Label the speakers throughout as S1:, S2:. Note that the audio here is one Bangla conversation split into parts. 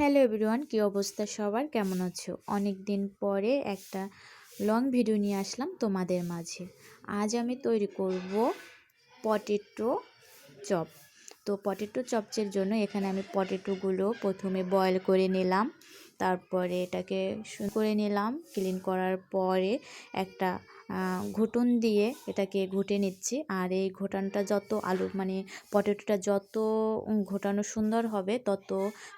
S1: হ্যালো এভরিওয়ান, কী অবস্থা সবার? কেমন আছো? অনেক দিন পরে একটা লং ভিডিও নিয়ে আসলাম তোমাদের মাঝে। আজ আমি তৈরি করব পটেটো চপ তো পটেটো চপচের জন্য এখানে আমি পটেটোগুলো প্রথমে বয়েল করে নিলাম, তারপরে এটাকে করে নিলাম। ক্লিন করার পরে একটা ঘুটুন দিয়ে এটাকে ঘুটে নিচ্ছি। আর এই ঘোটানটা যত আলু মানে পটেটোটা যত ঘোটানো সুন্দর হবে, তত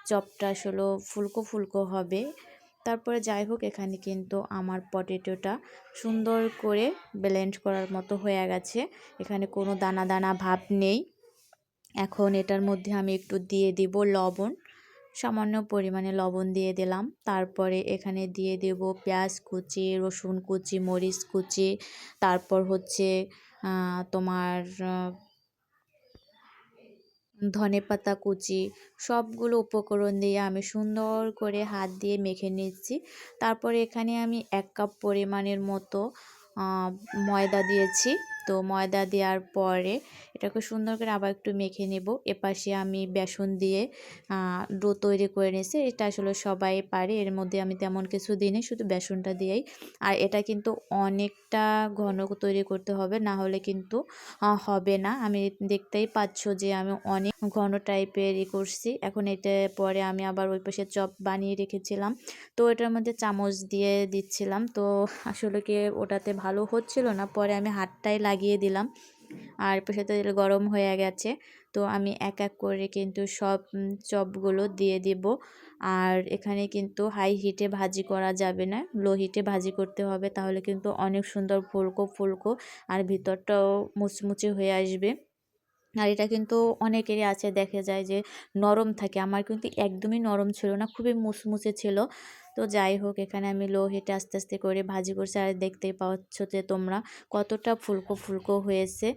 S1: চপটা আসলে ফুলকো ফুলকো হবে। তারপরে যাই হোক, এখানে কিন্তু আমার পটেটোটা সুন্দর করে ব্লেন্ড করার মতো হয়ে গেছে। এখানে কোনো দানা দানা ভাব নেই। এখন এটার মধ্যে আমি একটু দিয়ে দিব লবণ। সামান্য পরিমাণে লবণ দিয়ে দিলাম। তারপরে এখানে দিয়ে দেব পেঁয়াজ কুচি, রসুন কুচি, মরিচ কুচি। তারপর হচ্ছে তোমার ধনে পাতা কুচি। সবগুলো উপকরণ দিয়ে আমি সুন্দর করে হাত দিয়ে মেখে নিচ্ছি। তারপরে এখানে আমি এক কাপ পরিমাণের মতো ময়দা দিয়েছি। তো ময়দা দেওয়ার পরে এটাকে সুন্দর করে আবার একটু মেখে নেব। এপাশে আমি বেসন দিয়ে ডো তৈরি করে নিয়েছি। এটা আসলে সবাই পারে, এর মধ্যে আমি তেমন কিছু দিই শুধু বেসনটা দিয়েই। আর এটা কিন্তু অনেকটা ঘন তৈরি করতে হবে, না হলে কিন্তু হবে না। আমি দেখতেই পাচ্ছ যে আমি অনেক ঘন টাইপের ই করছি। এখন এটা পরে আমি আবার ওই পাশে চপ বানিয়ে রেখেছিলাম। তো এটার মধ্যে চামচ দিয়ে দিচ্ছিলাম। তো আসলে কি ওটাতে ভালো হচ্ছিল না? পরে আমি হাতটাই লাগিয়ে দিলাম। আর পাশে তেল গরম হয়ে গেছে। তো আমি এক এক করে কিন্তু সব চপগুলো দিয়ে দিব। আর এখানে কিন্তু হাই হিটে ভাজি করা যাবে না। লো হিটে ভাজি করতে হবে। তাহলে কিন্তু অনেক সুন্দর ফুলকো ফুলকো আর ভিতরটাও মুচমুচে হয়ে আসবে। আর এটা কিন্তু অনেকেরই আছে, দেখে যায় যে নরম থাকে। আমার কিন্তু একদমই নরম ছিল না, খুবই মুচমুচে ছিল। তো যাই হোক, এখানে আমি লো হিটে আস্তে আস্তে করে ভাজি করছি। আর দেখতে পাচ্ছ যে তোমরা কতটা ফুলকো ফুলকো হয়েছে।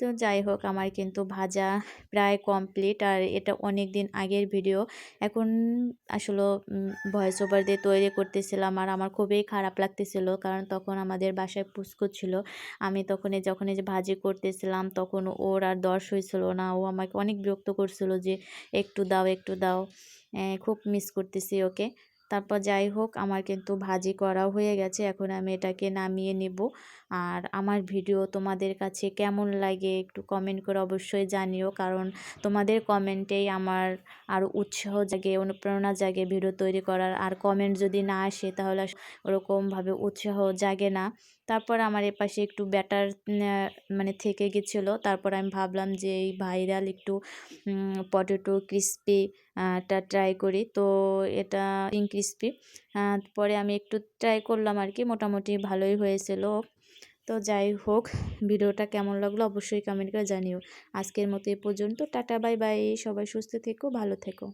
S1: তো যাই হোক, আমার কিন্তু ভাজা প্রায় কমপ্লিট আর এটা অনেক দিন আগের ভিডিও এখন আসলে ভয়েস ওভার দিয়ে তৈরি করতেছিলাম আর আমার খুবই খারাপ লাগতেছিল কারণ তখন আমাদের বাসায় পুষ্কু ছিল। আমি তখন যখন এই যে ভাজি করতেছিলাম তখন ওর আর দর্শ হয়েছিল না। ও আমাকে অনেক বিরক্ত করছিল যে, একটু দাও একটু দাও। খুব মিস করতেছি ওকে। তারপর যাই হোক, আমার কিন্তু ভাজি করাও হয়ে গেছে। এখন আমি এটাকে নামিয়ে নেব। আর আমার ভিডিও তোমাদের কাছে কেমন লাগে একটু কমেন্ট করে অবশ্যই জানিও। কারণ তোমাদের কমেন্টেই আমার আরও উৎসাহ জাগে, অনুপ্রেরণা জাগে ভিডিও তৈরি করার। আর কমেন্ট যদি না আসে, তাহলে ওরকমভাবে উৎসাহ জাগে না। তারপর আমার এপাশে একটু ব্যাটার মানে থেকে গেছিল। তারপর আমি ভাবলাম যে এই ভাইরাল একটু পটেটো ক্রিস্পিটা ট্রাই করি। তো এটা পিঙ্ক ক্রিস্পি পরে আমি একটু ট্রাই করলাম আর কি মোটামুটি ভালোই হয়েছিল। তো যাই হোক, ভিডিওটা কেমন লাগল অবশ্যই কমেন্ট করে জানিও। আজকের মতো এ পর্যন্ত। Tata, bye bye. সবাই সুস্থ থেকো, ভালো থেকো।